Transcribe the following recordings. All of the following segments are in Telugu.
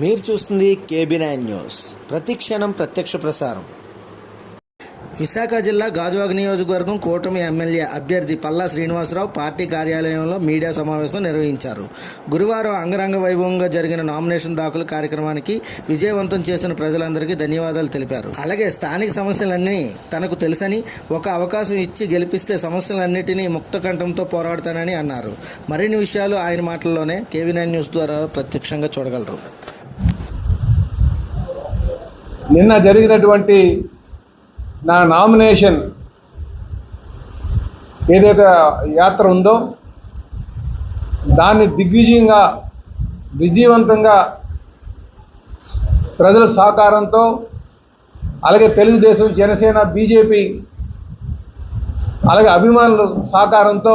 మీరు చూస్తుంది కేబీ న్యూస్ ప్రతి క్షణం ప్రత్యక్ష ప్రసారం. విశాఖ జిల్లా గాజువాక నియోజకవర్గం కూటమి ఎమ్మెల్యే అభ్యర్థి పల్లా శ్రీనివాసరావు పార్టీ కార్యాలయంలో మీడియా సమావేశం నిర్వహించారు. గురువారం అంగరంగ వైభవంగా జరిగిన నామినేషన్ దాఖలు కార్యక్రమానికి విజయవంతం చేసిన ప్రజలందరికీ ధన్యవాదాలు తెలిపారు. అలాగే స్థానిక సమస్యలన్నీ తనకు తెలుసని ఒక అవకాశం ఇచ్చి గెలిపిస్తే సమస్యలన్నింటినీ ముక్త కంఠంతో పోరాడతానని అన్నారు. మరిన్ని విషయాలు ఆయన మాటల్లోనే కేవీ నైన్ న్యూస్ ద్వారా ప్రత్యక్షంగా చూడగలరు. నిన్న జరిగినటువంటి నా నామినేషన్ ఏదైతే యాత్ర ఉందో దాన్ని దిగ్విజయంగా విజయవంతంగా ప్రజల సహకారంతో అలాగే తెలుగుదేశం జనసేన బీజేపీ అలాగే అభిమానుల సహకారంతో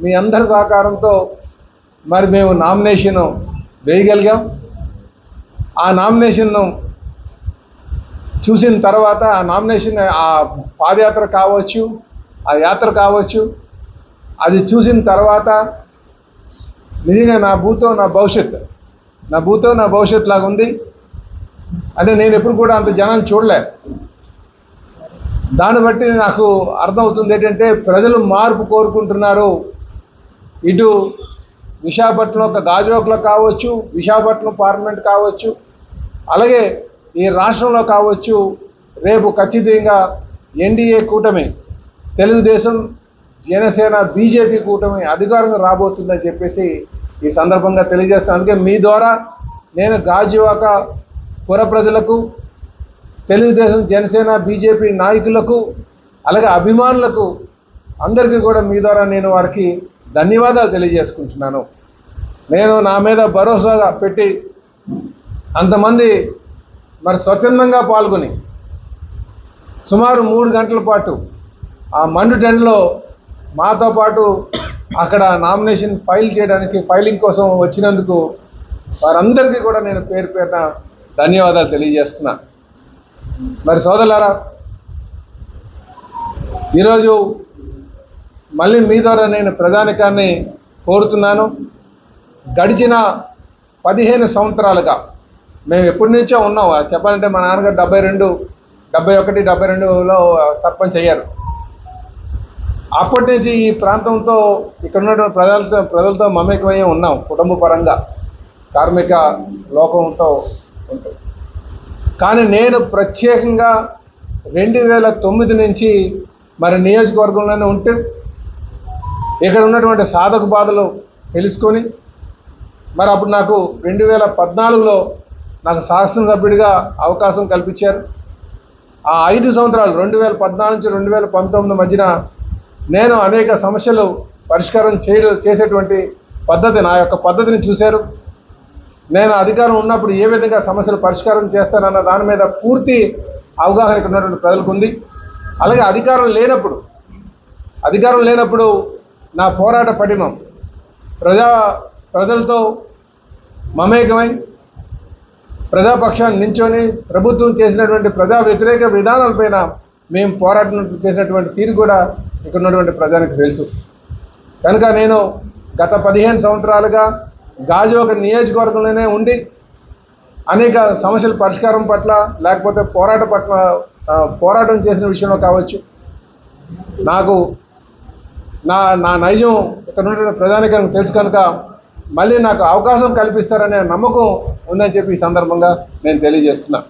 మీ అందరి సహకారంతో మరి మేము నామినేషన్ వేయగలిగాం. ఆ నామినేషన్ను చూసిన తర్వాత ఆ నామినేషన్ ఆ పాదయాత్ర కావచ్చు ఆ యాత్ర కావచ్చు అది చూసిన తర్వాత నిజంగా నా భూతో నా భవిష్యత్ నా భూతో నా భవిష్యత్ లాగా ఉంది. అంటే నేను ఎప్పుడు కూడా అంత జనాన్ని చూడలే. దాన్ని బట్టి నాకు అర్థమవుతుంది ఏంటంటే ప్రజలు మార్పు కోరుకుంటున్నారు. ఇటు విశాఖపట్నం ఒక గాజువాకలో కావచ్చు విశాఖపట్నం పార్లమెంట్ కావచ్చు అలాగే ఈ రాష్ట్రంలో కావచ్చు రేపు ఖచ్చితంగా ఎన్డీఏ కూటమి తెలుగుదేశం జనసేన బీజేపీ కూటమి అధికారంగా రాబోతుందని చెప్పేసి ఈ సందర్భంగా తెలియజేస్తాను. అందుకే మీ ద్వారా నేను గాజువాక పుర ప్రజలకు తెలుగుదేశం జనసేన బీజేపీ నాయకులకు అలాగే అభిమానులకు అందరికీ కూడా మీ ద్వారా నేను వారికి ధన్యవాదాలు తెలియజేసుకుంటున్నాను. నేను నా మీద భరోసాగా పెట్టి అంతమంది మరి స్వచ్ఛందంగా పాల్గొని సుమారు మూడు గంటల పాటు ఆ మండుటెండ్లో మాతో పాటు అక్కడ నామినేషన్ ఫైల్ చేయడానికి ఫైలింగ్ కోసం వచ్చినందుకు వారందరికీ కూడా నేను పేరు పేరున ధన్యవాదాలు తెలియజేస్తున్నా. మరి సోదరులారా ఈరోజు మళ్ళీ మీ ద్వారా నేను ప్రధానికాన్ని కోరుతున్నాను. గడిచిన పదిహేను సంవత్సరాలుగా మేము ఎప్పటి నుంచో ఉన్నాం. చెప్పాలంటే మా నాన్నగారు డెబ్బై రెండు డెబ్బై ఒకటి డెబ్బై రెండులో సర్పంచ్ అయ్యారు. అప్పటి నుంచి ఈ ప్రాంతంతో ఇక్కడ ఉన్నటువంటి ప్రజలతో ప్రజలతో మమేకమయ్యే ఉన్నాం కుటుంబ పరంగా కార్మిక లోకంతో ఉంటాం. కానీ నేను ప్రత్యేకంగా రెండు వేల తొమ్మిది నుంచి మరి నియోజకవర్గంలోనే ఉంటే ఇక్కడ ఉన్నటువంటి సాధక బాధలు తెలుసుకొని మరి అప్పుడు నాకు రెండు వేల పద్నాలుగులో నాకు శాసనసభ్యుడిగా అవకాశం కల్పించారు. ఆ ఐదు సంవత్సరాలు రెండు వేల పద్నాలుగు నుంచి రెండు వేల పంతొమ్మిది మధ్యన నేను అనేక సమస్యలు పరిష్కారం చేయడం చేసేటువంటి పద్ధతి నా యొక్క పద్ధతిని చూశారు. నేను అధికారం ఉన్నప్పుడు ఏ విధంగా సమస్యలు పరిష్కారం చేస్తానన్న దాని మీద పూర్తి అవగాహన ఇక్కడ ఉన్నటువంటి ప్రజలకు ఉంది అలాగే అధికారం లేనప్పుడు అధికారం లేనప్పుడు నా పోరాట పటిమం ప్రజా ప్రజలతో మమేకమై ప్రజాపక్షాన్ని నించొని ప్రభుత్వం చేసినటువంటి ప్రజా వ్యతిరేక విధానాలపైన మేము పోరాటం చేసినటువంటి తీరు కూడా ఇక్కడ ఉన్నటువంటి ప్రజానికి తెలుసు. కనుక నేను గత పదిహేను సంవత్సరాలుగా గాజు ఒక నియోజకవర్గంలోనే ఉండి అనేక సమస్యల పరిష్కారం పట్ల లేకపోతే పోరాట పట్ల పోరాటం చేసిన విషయంలో కావచ్చు. నాకు నా నా నైజం ఇక్కడ ఉన్నటువంటి ప్రజానికి తెలుసు కనుక మళ్ళీ నాకు అవకాశం కల్పిస్తారనే నమ్మకం ఉందని చెప్పి ఈ సందర్భంగా నేను తెలియజేస్తున్నా.